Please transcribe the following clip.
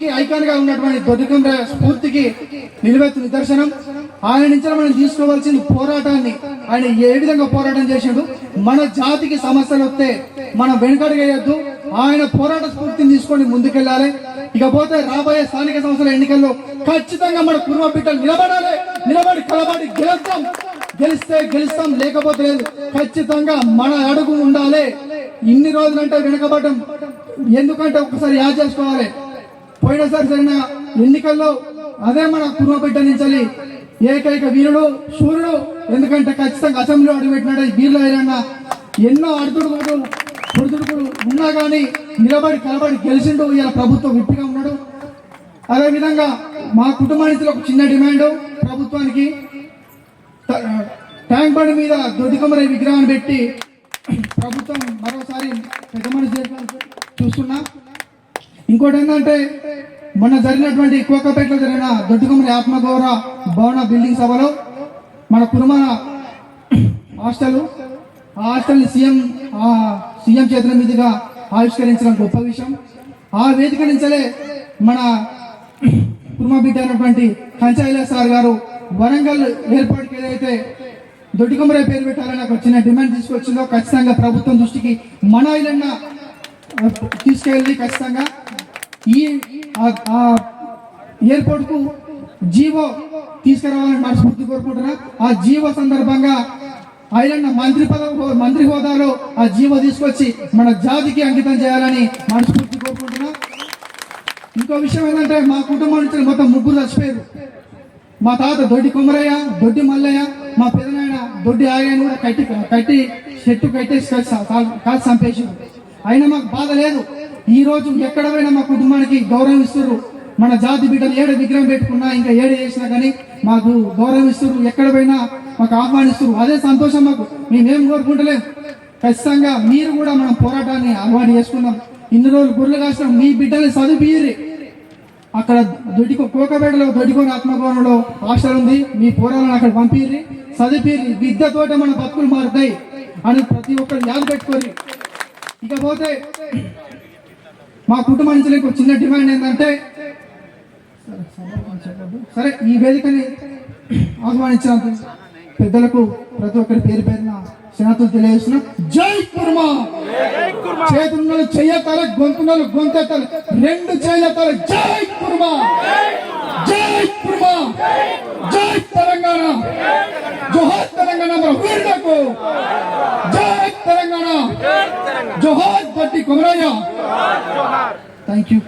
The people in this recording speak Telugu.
ఐకాన్గా ఉన్నటువంటి దొడ్డికండ్ర స్ఫూర్తికి నిలువెత్తు నిదర్శనం. ఆయన నుంచి మనం తీసుకోవాల్సిన పోరాటాన్ని ఆయన ఏ విధంగా పోరాటం చేసిండు? మన జాతికి సమస్యలు వస్తే మనం వెనుకడగేయద్దు. ఆయన పోరాట స్ఫూర్తిని తీసుకొని ముందుకెళ్ళాలి. ఇకపోతే రాబోయే స్థానిక సంస్థల ఎన్నికల్లో ఖచ్చితంగా మన కుర్మ బిడ్డలు నిలబడాలి. నిలబడి కలబడి గెలుస్తాం. గెలిస్తే గెలుస్తాం లేకపోతే లేదు. ఖచ్చితంగా మన అడుగు ఉండాలి. ఇన్ని రోజులంటే వెనుకబడ్డం. ఎందుకంటే ఒకసారి యాద్ చేసుకోవాలి. పోయినసారి జరిగిన ఎన్నికల్లో అదే మన కుటుంబ నుంచి ఏకైక వీరుడు సూర్యుడు. ఎందుకంటే ఖచ్చితంగా అసెంబ్లీలో అడుగుపెట్టినాడు ఈ వీరులు అయినా ఎన్నో అడుతుడు పొడుతుడుకుడు ఉన్నా కానీ నిలబడి కలబడి గెలిచిండు. ఇలా ప్రభుత్వం విప్పిగా ఉన్నాడు. అదేవిధంగా మా కుటుంబానికి ఒక చిన్న డిమాండ్. ప్రభుత్వానికి ట్యాంక్ బండ్ మీద దొడ్డికొమ్మరి విగ్రహాన్ని పెట్టి ప్రభుత్వం మరోసారి పెద్ద మనిషి చూస్తున్నా. ఇంకోటి ఏంటంటే మొన్న జరిగినటువంటి కోకపేటలో జరిగిన దొడ్డుకుమరి ఆత్మగౌరవ భవన బిల్డింగ్ సభలో మన కురుమల హాస్టల్ ఆ హాస్టల్ని సీఎం ఆ సీఎం చేతుల మీదుగా ఆవిష్కరించడం గొప్ప విషయం. ఆ వేదిక నుంచలే మన కుర్మా బిడ్డ అయినటువంటి కంచాయిల సార్ గారు వరంగల్ ఏర్పాటుకి ఏదైతే దొడ్డికొమ్మరే పేరు పెట్టాలని ఒక చిన్న డిమాండ్ తీసుకొచ్చిందో ఖచ్చితంగా ప్రభుత్వం దృష్టికి మన ఇళ్ళన్న తీసుకెళ్ళి ఖచ్చితంగా ఈ ఆ- ఆ ఎయిర్పోర్ట్కు జీవో తీసుకురావాలని మనస్ఫూర్తి కోరుకుంటున్నా. ఆ జీవో సందర్భంగా ఆయన మంత్రి పదవి మంత్రి హోదాలో ఆ జీవో తీసుకొచ్చి మన జాతికి అంకితం చేయాలని మనస్ఫూర్తి కోరుకుంటున్నా. ఇంకో విషయం ఏంటంటే మా కుటుంబం నుంచి మొత్తం ముగ్గురు చచ్చిపోయారు. మా తాత దొడ్డి కుమరయ్య దొడ్డి మల్లయ్య మా పెదనాయన దొడ్డి ఆయన కూడా కట్టి కట్టి చెట్టు కట్టేసి కలిసి కాల్చి చంపేసి అయినా మాకు బాధ లేదు. ఈ రోజు ఎక్కడ పోయినా మా కుటుంబానికి గౌరవం మన జాతి బిడ్డలు ఏడ విగ్రహం పెట్టుకున్నా ఇంకా ఏడు చేసినా కానీ మాకు గౌరవం ఎక్కడ పోయినా మాకు ఆహ్వానిస్తున్నారు అదే సంతోషం మాకు. మేమేం కోరుకుంటలేం. ఖచ్చితంగా మీరు కూడా మనం పోరాటాన్ని అలవాటు చేసుకుందాం ఇన్ని రోజులు గుర్రెలు కాసిన. మీ బిడ్డల్ని చదివిరి అక్కడ దొడ్డికో కోకబేడలో దొడికోని ఆత్మభవనంలో హాస్టల్ ఉంది. మీ పోరాలను అక్కడ పంపిర్రి. చదివిర్రి. విద్యతోట మన బతుకులు మారుతాయి అని ప్రతి ఒక్కరు యాద పెట్టుకోరి ఇకపోతే మా కుటుంబం నుంచి ఒక చిన్న డిమాండ్ ఏంటంటే సరే ఈ వేదికని ఆహ్వానించిన పెద్దలకు ప్రతి ఒక్కరి పేరు పేరున క్షణతులు తెలియజేసిన జై కుర్మా చేతున్నలు చెయ్యతారు గొంతున్నలు గొంతెత్తారు రెండు చేయతారు జై కుర్మా జై కుర్మా జై తెలంగాణ జోహార్ తెలంగాణ మన వీరులకు తెలంగాణ. జోహార్ గట్టి కొమరయ్య. Thank you